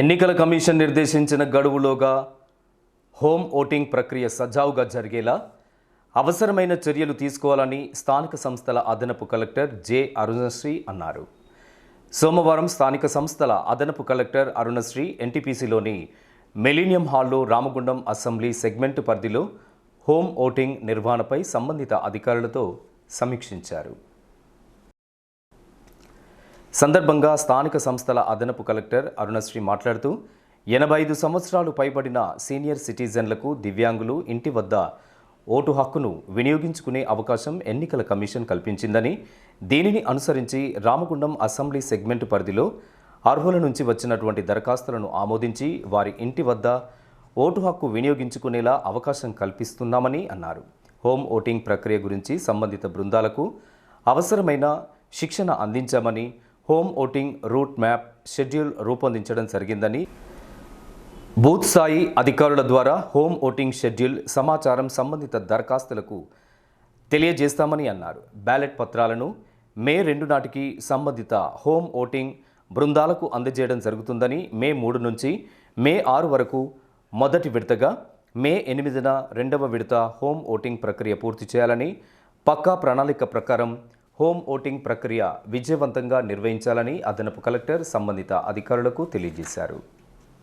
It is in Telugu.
ఎన్నికల కమిషన్ నిర్దేశించిన గడువులోగా హోమ్ ఓటింగ్ ప్రక్రియ సజావుగా జరిగేలా అవసరమైన చర్యలు తీసుకోవాలని స్థానిక సంస్థల అదనపు కలెక్టర్ జె అరుణశ్రీ అన్నారు. సోమవారం స్థానిక సంస్థల అదనపు కలెక్టర్ అరుణశ్రీ ఎన్టీపీసీలోని మెలీనియం హాల్లో రామగుండం అసెంబ్లీ సెగ్మెంట్ పరిధిలో హోమ్ ఓటింగ్ నిర్వహణపై సంబంధిత అధికారులతో సమీక్షించారు. సందర్భంగా స్థానిక సంస్థల అదనపు కలెక్టర్ అరుణశ్రీ మాట్లాడుతూ ఎనభై ఐదు సంవత్సరాలు పైబడిన సీనియర్ సిటిజన్లకు దివ్యాంగులు ఇంటి వద్ద ఓటు హక్కును వినియోగించుకునే అవకాశం ఎన్నికల కమిషన్ కల్పించిందని దీనిని అనుసరించి రామగుండం అసెంబ్లీ సెగ్మెంట్ పరిధిలో అర్హుల నుంచి వచ్చినటువంటి దరఖాస్తులను ఆమోదించి వారి ఇంటి వద్ద ఓటు హక్కు వినియోగించుకునేలా అవకాశం కల్పిస్తున్నామని అన్నారు. హోమ్ ఓటింగ్ ప్రక్రియ గురించి సంబంధిత బృందాలకు అవసరమైన శిక్షణ అందించామని home voting route map schedule రూపొందించడం జరిగిందని బూత్ స్థాయి అధికారుల ద్వారా హోమ్ ఓటింగ్ షెడ్యూల్ సమాచారం సంబంధిత దరఖాస్తులకు తెలియజేస్తామని అన్నారు. బ్యాలెట్ పత్రాలను మే రెండు నాటికి సంబంధిత హోమ్ ఓటింగ్ బృందాలకు అందజేయడం జరుగుతుందని మే మూడు నుంచి మే ఆరు వరకు మొదటి విడతగా మే ఎనిమిదిన రెండవ విడత హోమ్ ఓటింగ్ ప్రక్రియ పూర్తి చేయాలని పక్కా ప్రణాళిక ప్రకారం హోమ్ ఓటింగ్ ప్రక్రియ విజయవంతంగా నిర్వహించాలని అదనపు కలెక్టర్ సంబంధిత అధికారులకు తెలియజేశారు.